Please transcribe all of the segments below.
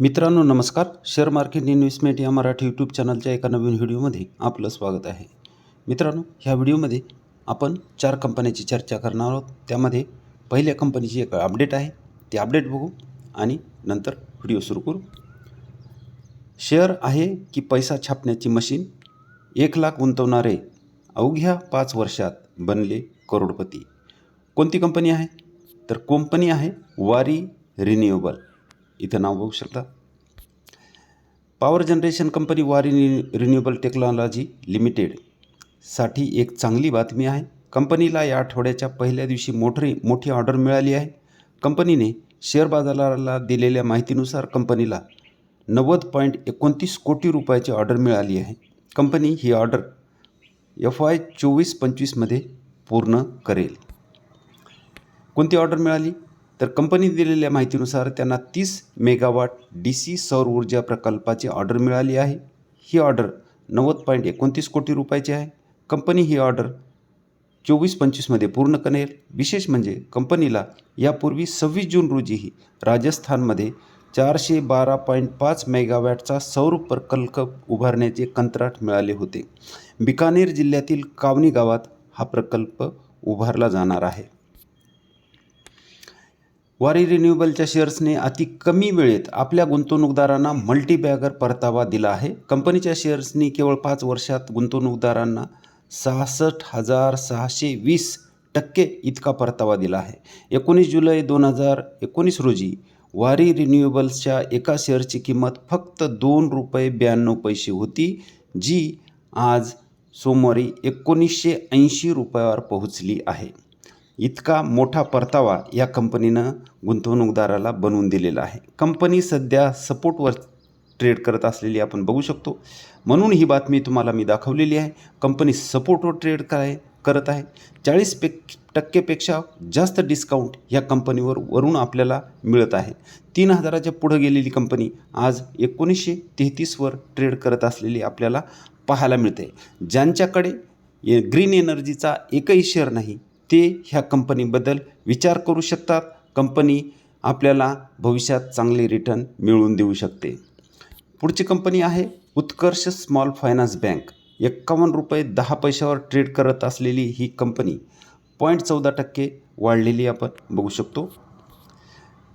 मित्रांनो नमस्कार. Share market investment या मराठी यूट्यूब चॅनलच्या एका नवीन व्हिडिओमध्ये आपलं स्वागत आहे. मित्रांनो ह्या व्हिडिओमध्ये आपण चार कंपन्याची चर्चा करणार आहोत. त्यामध्ये पहिल्या कंपनीची एक अपडेट आहे. ते अपडेट बघू आणि नंतर व्हिडिओ सुरू करू. शेअर आहे की पैसा छापण्याची मशीन एक लाख गुंतवणारे अवघ्या पाच वर्षात बनले करोडपती. कोणती कंपनी आहे? तर कंपनी आहे वारी रिन्युएबल इथं नाव बघू शकता. Power generation company Waaree renewable technology लिमिटेडसाठी एक चांगली बातमी आहे. कंपनीला या आठवड्याच्या पहिल्या दिवशी मोठी मोठी ऑर्डर मिळाली आहे. कंपनीने शेअर बाजाराला दिलेल्या माहितीनुसार कंपनीला नव्वद पॉईंट एकोणतीस कोटी रुपयाची ऑर्डर मिळाली आहे. कंपनी ही ऑर्डर एफ आय चोवीस पंचवीसमध्ये पूर्ण करेल. कोणती ऑर्डर मिळाली? तर कंपनी दिलेल्या माहितीनुसार त्यांना तीस मेगावॉट डी सी सौर ऊर्जा प्रकल्पाची ऑर्डर मिळाली आहे. ही ऑर्डर नव्वद पॉईंट एकोणतीस कोटी रुपयाची आहे. कंपनी ही ऑर्डर चोवीस पंचवीसमध्ये पूर्ण करेल. विशेष म्हणजे कंपनीला यापूर्वी सव्वीस जून रोजीही राजस्थानमध्ये चारशे बारा पॉईंट पाच मेगावॅटचा सौर प्रकल्प उभारण्याचे कंत्राट मिळाले होते. बिकानेर जिल्ह्यातील कावनी गावात हा प्रकल्प उभारला जाणार आहे. वारी रिन्युएबलच्या शेअर्सने अति कमी वेळेत आपल्या गुंतवणूकदारांना मल्टीबॅगर परतावा दिला आहे. कंपनीच्या शेअर्सनी केवळ पाच वर्षात गुंतवणूकदारांना सहासष्ट हजार सहाशे वीस टक्के इतका परतावा दिला आहे. एकोणीस जुलै दोन हजार एकोणीस रोजी वारी रिन्युएबल्सच्या एका शेअरची किंमत फक्त दोन रुपये ब्याण्णव पैसे होती जी आज सोमवारी एकोणीसशे ऐंशी रुपयावर पोहोचली आहे. इतका मोठा परतावा या कंपनीनं गुंतवणूकदाराला बनवून दिलेला आहे. कंपनी सध्या सपोर्टवर ट्रेड करत असलेली आपण बघू शकतो. म्हणून ही बातमी तुम्हाला मी दाखवलेली आहे. कंपनी सपोर्टवर ट्रेड काय करत आहे. चाळीस पे टक्केपेक्षा जास्त डिस्काउंट या कंपनीवर वरून आपल्याला मिळत आहे. तीन हजाराच्या पुढं गेलेली कंपनी आज एकोणीसशे तेहतीसवर ट्रेड करत असलेली आपल्याला पाहायला मिळते. ज्यांच्याकडे ए ग्रीन एनर्जीचा एकही शेअर नाही ते ह्या कंपनीबद्दल विचार करू शकतात. कंपनी आपल्याला भविष्यात चांगले रिटर्न मिळवून देऊ शकते. पुढची कंपनी आहे उत्कर्ष स्मॉल फायनान्स बँक. एक्कावन्न रुपये दहा पैशावर ट्रेड करत असलेली ही कंपनी पॉईंट चौदा टक्के वाढलेली आपण बघू शकतो.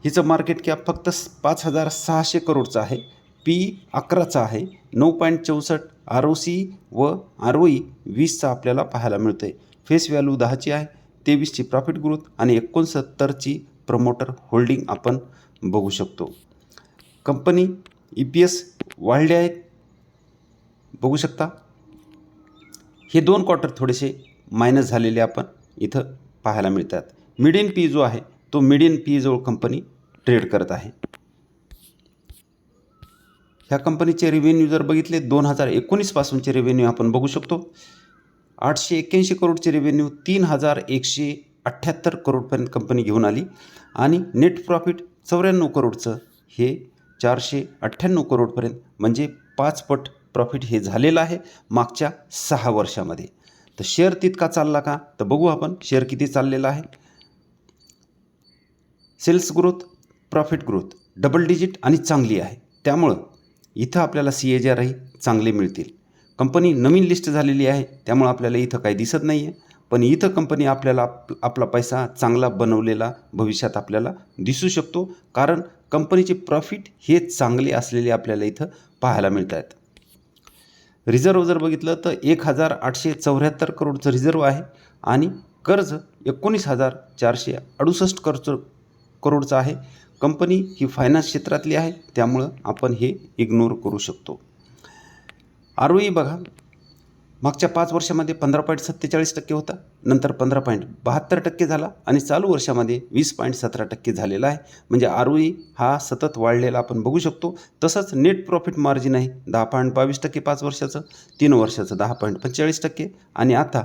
हिचं मार्केट कॅप फक्त पाच हजार सहाशे करोडचं आहे. पी अकराचा आहे. नऊ पॉईंट चौसष्ट आर ओ सी व आर ओ ई वीसचा आपल्याला पाहायला मिळतं आहे फेस व्हॅल्यू दहाची आहे. तेवीसची प्रॉफिट ग्रोथ आणि एकोणसत्तरची प्रमोटर होल्डिंग आपण बघू शकतो. कंपनी ई पी एस वाढले आहेत. बघू शकता. हे दोन क्वार्टर थोडेसे मायनस झालेले आपण इथं पाहायला मिळतात. मिडियन पी जो आहे तो मिडियन पी जवळ कंपनी ट्रेड करत आहे. ह्या कंपनीचे रेव्हेन्यू जर बघितले दोन हजार एकोणीसपासूनचे रेव्हेन्यू आपण बघू शकतो. आठशे एक्क्याऐंशी करोडचे रेव्हेन्यू तीन हजार एकशे अठ्ठ्याहत्तर करोडपर्यंत कंपनी घेऊन आली. आणि नेट प्रॉफिट चौऱ्याण्णव करोडचं हे चारशे अठ्ठ्याण्णव करोडपर्यंत म्हणजे पाचपट प्रॉफिट हे झालेलं आहे मागच्या सहा वर्षामध्ये. तर शेअर तितका चालला का? तर बघू आपण शेअर किती चाललेला आहे. Sales growth profit growth double digit आणि चांगली आहे. त्यामुळं इथं आपल्याला सी ए जी आरही चांगले मिळतील. कंपनी नवीन लिस्ट झालेली आहे त्यामुळं आपल्याला इथं काही दिसत नाही आहे पण इथं कंपनी आपल्याला आप आपला पैसा चांगला बनवलेला भविष्यात आपल्याला दिसू शकतो. कारण कंपनीचे प्रॉफिट हे चांगले असलेले आपल्याला इथं पाहायला मिळत आहेत रिझर्व जर बघितलं तर एक हजार आठशे चौऱ्याहत्तर करोडचं रिझर्व आहे आणि कर्ज एकोणीस हजार चारशे अडुसष्ट कर्ज करोडचं आहे. कंपनी ही फायनान्स क्षेत्रातली आहे त्यामुळं आपण हे इग्नोर करू शकतो. आर ओई ई बघा. मागच्या पाच वर्षामध्ये पंधरा पॉईंट सत्तेचाळीस टक्के होता. नंतर पंधरा पॉईंट बहात्तर टक्के झाला आणि चालू वर्षामध्ये वीस पॉईंट सतरा टक्के झालेला आहे. म्हणजे आर ओई ई हा सतत वाढलेला आपण बघू शकतो. तसंच नेट प्रॉफिट मार्जिन आहे. दहा पॉईंट बावीस टक्के पाच वर्षाचं तीन वर्षाचं दहा पॉईंट पंचेचाळीस टक्के आणि आता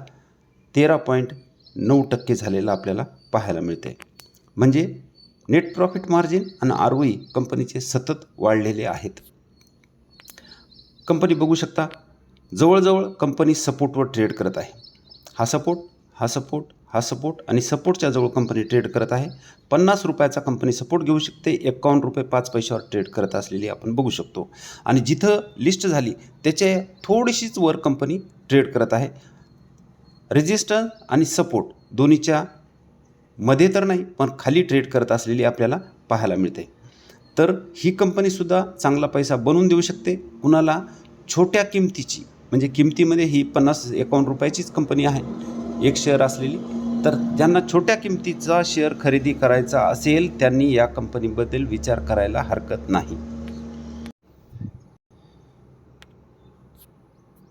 तेरा पॉईंट नऊ टक्के झालेलं आपल्याला पाहायला मिळते म्हणजे नेट प्रॉफिट मार्जिन आणि आर ओई ई कंपनीचे सतत वाढलेले आहेत. कंपनी बघू शकता. जवळजवळ कंपनी सपोर्टवर ट्रेड करत आहे. हा सपोर्ट हा सपोर्ट हा सपोर्ट आणि सपोर्टच्या जवळ कंपनी ट्रेड करत आहे. पन्नास रुपयाचा कंपनी सपोर्ट घेऊ शकते. एकावन्न रुपये पाच पैशावर ट्रेड करत असलेली आपण बघू शकतो. आणि जिथं लिस्ट झाली त्याच्या थोडीशीच वर कंपनी ट्रेड करत आहे. रेजिस्टर आणि सपोर्ट दोन्हीच्या मध्ये तर नाही पण खाली ट्रेड करत असलेली आपल्याला पाहायला मिळते. तर ही कंपनीसुद्धा चांगला पैसा बनवून देऊ शकते. कुणाला? छोट्या किमतीची. म्हणजे किमतीमध्ये ही पन्नास एकावन्न रुपयाचीच कंपनी आहे. एक शेअर असलेली. तर ज्यांना छोट्या किमतीचा शेअर खरेदी करायचा असेल त्यांनी या कंपनीबद्दल विचार करायला हरकत नाही.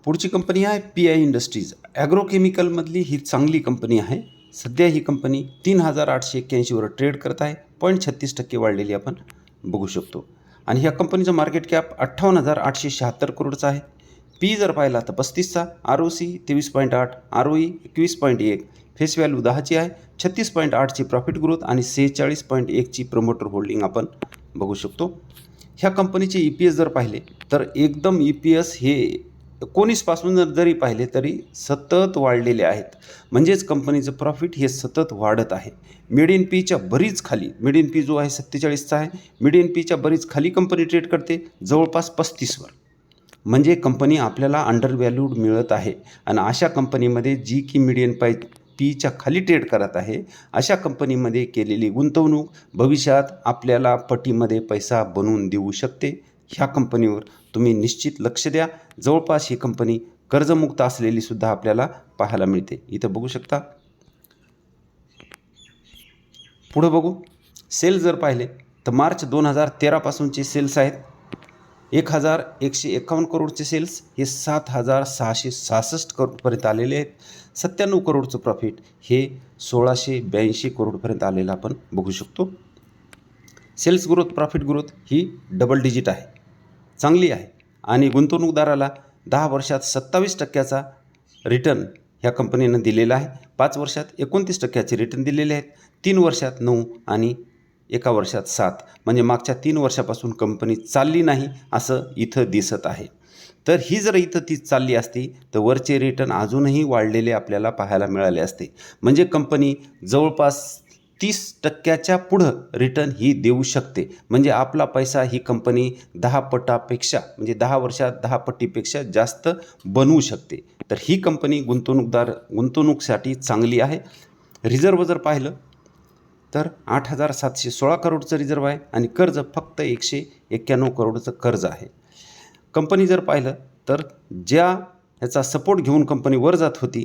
पुढची कंपनी आहे पी आय इंडस्ट्रीज ॲग्रोकेमिकलमधली ही चांगली कंपनी आहे. सध्या ही कंपनी तीन हजार आठशे एक्क्याऐंशीवर ट्रेड करत आहे. पॉईंट छत्तीस टक्के वाढलेली आपण. बघू शकतो. आणि ह्या कंपनीचं मार्केट कॅप अठ्ठावन्न हजार आठशे शहात्तर करोडचा आहे. पी जर पाहिला तर पस्तीसचा आर ओ सी तेवीस पॉईंट आठ आर ओ ई एकवीस पॉईंट एक फेस व्हॅल्यू दहाची आहे छत्तीस पॉईंट आठची प्रॉफिट ग्रोथ आणि सेहेचाळीस पॉईंट एकची प्रमोटर होल्डिंग आपण बघू शकतो. ह्या कंपनीचे ई पी एस जर पाहिले तर एकदम ई पी एस हे एकोणीसपासून जर जरी पाहिले तरी सतत वाढलेले आहेत. म्हणजेच कंपनीचं प्रॉफिट हे सतत वाढत आहे. मिड पीच्या बरीच खाली मिड पी जो आहे सत्तेचाळीसचा आहे मिड पीच्या बरीच खाली कंपनी ट्रेड करते जवळपास पस्तीसवर. म्हणजे कंपनी आपल्याला अंडर व्हॅल्यूड मिळत आहे. आणि अशा कंपनीमध्ये जी की मिडियन पाय पीच्या खाली ट्रेड करत आहे अशा कंपनीमध्ये केलेली गुंतवणूक भविष्यात आपल्याला पटीमध्ये पैसा बनवून देऊ शकते. ह्या कंपनीवर तुम्ही निश्चित लक्ष द्या. जवळपास ही कंपनी कर्जमुक्त असलेली सुद्धा आपल्याला पाहायला मिळते. इथं बघू शकता. पुढं बघू. सेल जर पाहिले तर मार्च दोन हजार तेरापासूनचे सेल्स आहेत. एक हजार एकशे एकावन्न करोडचे सेल्स हे सात हजार सहाशे सहासष्ट करोडपर्यंत आलेले आहेत. सत्त्याण्णव करोडचं प्रॉफिट हे सोळाशे ब्याऐंशी करोडपर्यंत आलेलं आपण बघू शकतो. सेल्स ग्रोथ प्रॉफिट ग्रोथ ही डबल डिजिट आहे. चांगली आहे. आणि गुंतवणूकदाराला दहा वर्षात सत्तावीस टक्क्याचा रिटर्न ह्या कंपनीनं दिलेला आहे. पाच वर्षात एकोणतीस टक्क्याचे रिटर्न दिलेले आहेत तीन वर्षात नऊ आणि एका वर्षात सात. म्हणजे मागच्या तीन वर्षापासून कंपनी चालली नाही असं इथं दिसत आहे. तर ही जर इथं ती चालली असती तर वरचे रिटर्न अजूनही वाढलेले आपल्याला पाहायला मिळाले असते. म्हणजे कंपनी जवळपास तीस टक्क्याच्या पुढं रिटर्न ही देऊ शकते. म्हणजे आपला पैसा ही कंपनी दहा पटापेक्षा म्हणजे दहा वर्षात दहा पट्टीपेक्षा जास्त बनवू शकते. तर ही कंपनी गुंतवणूकदार गुंतवणूकसाठी चांगली आहे. रिझर्व जर पाहिलं तर आठ हजार सातशे सोळा करोडचं रिझर्व आहे आणि कर्ज फक्त एकशे एक्क्याण्णव करोडचं कर्ज आहे. कंपनी जर पाहिलं तर ज्या ह्याचा सपोर्ट घेऊन कंपनी वर जात होती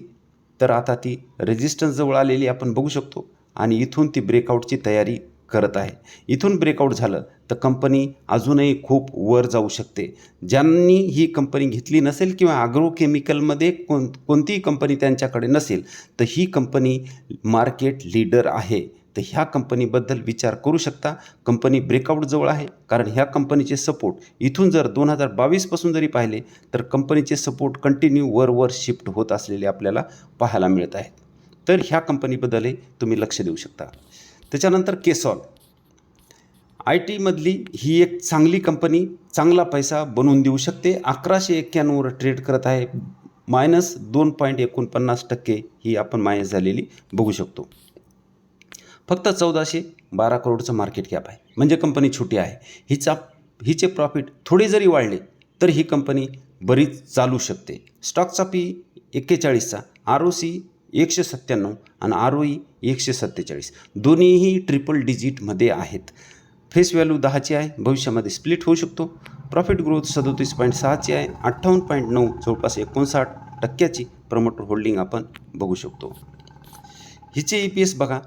तर आता ती रेजिस्टन्स जवळ आलेली आपण बघू शकतो. आणि इथून ती ब्रेकआउटची तयारी करत आहे. इथून ब्रेकआउट झालं तर कंपनी अजूनही खूप वर जाऊ शकते. ज्यांनी ही कंपनी घेतली नसेल किंवा ॲग्रो केमिकलमध्ये कोण कोणतीही कंपनी त्यांच्याकडे नसेल तर ही कंपनी मार्केट लीडर आहे. तर ह्या कंपनीबद्दल विचार करू शकता. कंपनी ब्रेकआउट जवळ आहे कारण ह्या कंपनीचे सपोर्ट इथून जर दोन हजार बावीसपासून जरी पाहिले तर कंपनीचे सपोर्ट कंटिन्यू वर वर शिफ्ट होत असलेले आपल्याला पाहायला मिळत आहेत. तर ह्या कंपनीबद्दलही तुम्ही लक्ष देऊ शकता. त्याच्यानंतर केसॉल. आय टीमधली ही एक चांगली कंपनी चांगला पैसा बनवून देऊ शकते. अकराशे एक्क्याण्णववर ट्रेड करत आहे. मायनस दोन पॉईंट एकोणपन्नास टक्के ही आपण मायनस झालेली बघू शकतो. फक्त चौदाशे बारा करोडचं मार्केट कॅप आहे. म्हणजे कंपनी छोटी आहे. हिचा हिचे प्रॉफिट थोडे जरी वाढले तर ही कंपनी बरीच चालू शकते. स्टॉकचा पी एक्केचाळीसचा आर ओ सी एकशे सत्त्याण्णव आणि आर ओ ई एकशे सत्तेचाळीस. दोन्हीही ट्रिपल डिजिटमध्ये आहेत. फेस व्हॅल्यू दहाची आहे. भविष्यामध्ये स्प्लिट होऊ शकतो. प्रॉफिट ग्रोथ सदोतीस पॉईंट सहाची आहे. अठ्ठावन्न पॉईंट नऊ जवळपास एकोणसाठ टक्क्याची प्रमोटर होल्डिंग आपण बघू शकतो. हिचे ई पी एस बघा.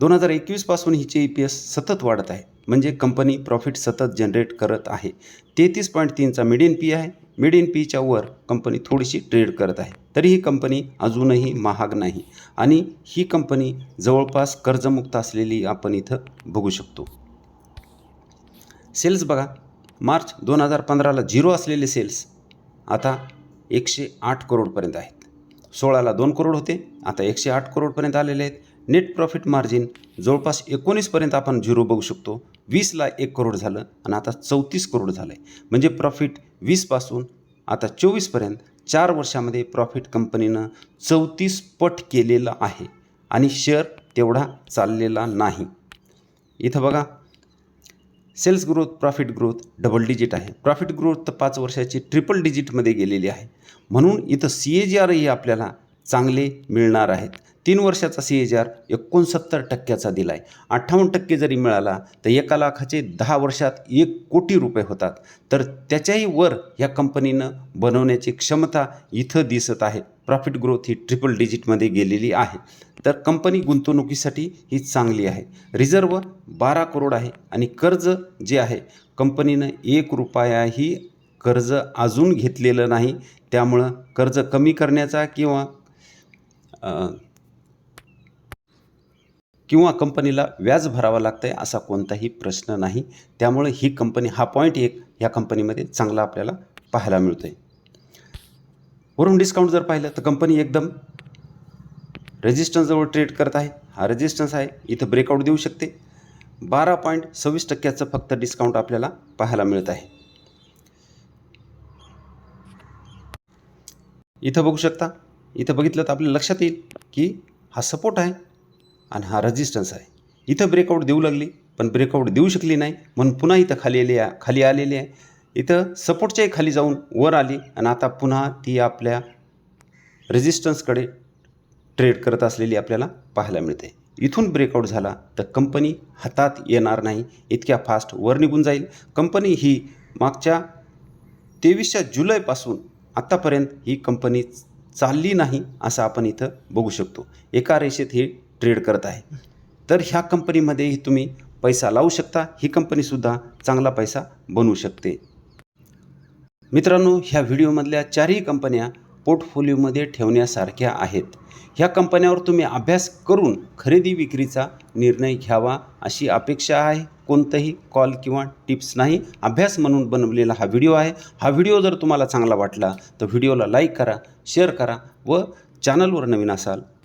दोन हजार एकवीसपासून हिचे ई पी एस सतत वाढत आहे. म्हणजे कंपनी प्रॉफिट सतत जनरेट करत आहे. तेहतीस पॉईंट तीनचा मिडियन पी आहे. मिडियन पीच्या वर कंपनी थोडीशी ट्रेड करत आहे. तरी ही कंपनी अजूनही महाग नाही. आणि ही कंपनी जवळपास कर्जमुक्त असलेली आपण इथं बघू शकतो. सेल्स बघा. मार्च दोन हजार पंधराला झिरो असलेले सेल्स आता एकशे आठ करोडपर्यंत आहेत. सोळाला दोन करोड होते. आता एकशे आठ करोडपर्यंत आलेले आहेत. नेट प्रॉफिट मार्जिन जवळपास एकोणीसपर्यंत आपण झिरो बघू शकतो. वीसला एक करोड झालं आणि आता चौतीस करोड झालं आहे म्हणजे प्रॉफिट वीसपासून आता चोवीसपर्यंत चार वर्षामध्ये प्रॉफिट कंपनीनं चौतीस पट केलेलं आहे आणि शेअर तेवढा चाललेला नाही. इथं बघा sales growth profit growth double digit आहे. प्रॉफिट ग्रोथ तर पाच वर्षाची ट्रिपल डिजिटमध्ये गेलेली आहे. म्हणून इथं सी ए जी आरही आपल्याला चांगले मिळणार आहेत. तीन वर्षाचा सी एच आर एकोणसत्तर टक्क्याचा दिला आहे अठ्ठावन्न टक्के जरी मिळाला तर एका लाखाचे दहा वर्षात एक कोटी रुपये होतात. तर त्याच्याही वर ह्या कंपनीनं बनवण्याची क्षमता इथं दिसत आहे. प्रॉफिट ग्रोथ ही ट्रिपल डिजिटमध्ये गेलेली आहे. तर कंपनी गुंतवणुकीसाठी ही चांगली आहे. रिझर्व बारा करोड आहे आणि कर्ज जे आहे कंपनीनं एक रुपयाही कर्ज अजून घेतलेलं नाही. त्यामुळं कर्ज कमी करण्याचा किंवा किंवा कंपनीला व्याज भरावं लागतं आहे असा कोणताही प्रश्न नाही. त्यामुळे ही कंपनी हा पॉईंट एक ह्या कंपनीमध्ये चांगला आपल्याला पाहायला मिळतो आहे वरून डिस्काउंट जर पाहिलं तर कंपनी एकदम रेजिस्टन्सजवळ ट्रेड करत आहे. हा रेजिस्टन्स आहे इथं ब्रेकआउट देऊ शकते. बारा पॉईंट सव्वीस टक्क्याचं फक्त डिस्काउंट आपल्याला पाहायला मिळत आहे. इथं बघू शकता. इथं बघितलं तर आपल्या लक्षात येईल की हा सपोर्ट आहे. आणि हा रेजिस्टन्स आहे. इथं ब्रेकआउट देऊ लागली पण ब्रेकआउट देऊ शकली नाही. म्हणून पुन्हा इथं खाली आली आहे खाली आलेली आहे. इथं सपोर्टच्याही खाली जाऊन वर आली आणि आता पुन्हा ती आपल्या रेजिस्टन्सकडे ट्रेड करत असलेली आपल्याला पाहायला मिळते. इथून ब्रेकआउट झाला तर कंपनी हातात येणार नाही इतक्या फास्ट वर निघून जाईल. कंपनी ही मागच्या तेवीसच्या जुलैपासून आत्तापर्यंत ही कंपनी चालली नाही असं आपण इथं बघू शकतो. एका रेषेत ही ट्रेड करत आहे. तर ह्या कंपनीमध्येही तुम्ही पैसा लावू शकता. ही कंपनीसुद्धा चांगला पैसा बनवू शकते. मित्रांनो ह्या व्हिडिओमधल्या चारही कंपन्या पोर्टफोलिओमध्ये ठेवण्यासारख्या आहेत. ह्या कंपन्यावर तुम्ही अभ्यास करून खरेदी विक्रीचा निर्णय घ्यावा अशी अपेक्षा आहे. कोणतंही कॉल किंवा टिप्स नाही. अभ्यास म्हणून बनवलेला हा व्हिडिओ आहे. हा व्हिडिओ जर तुम्हाला चांगला वाटला तर व्हिडिओला लाईक करा शेअर करा व चॅनलवर नवीन असाल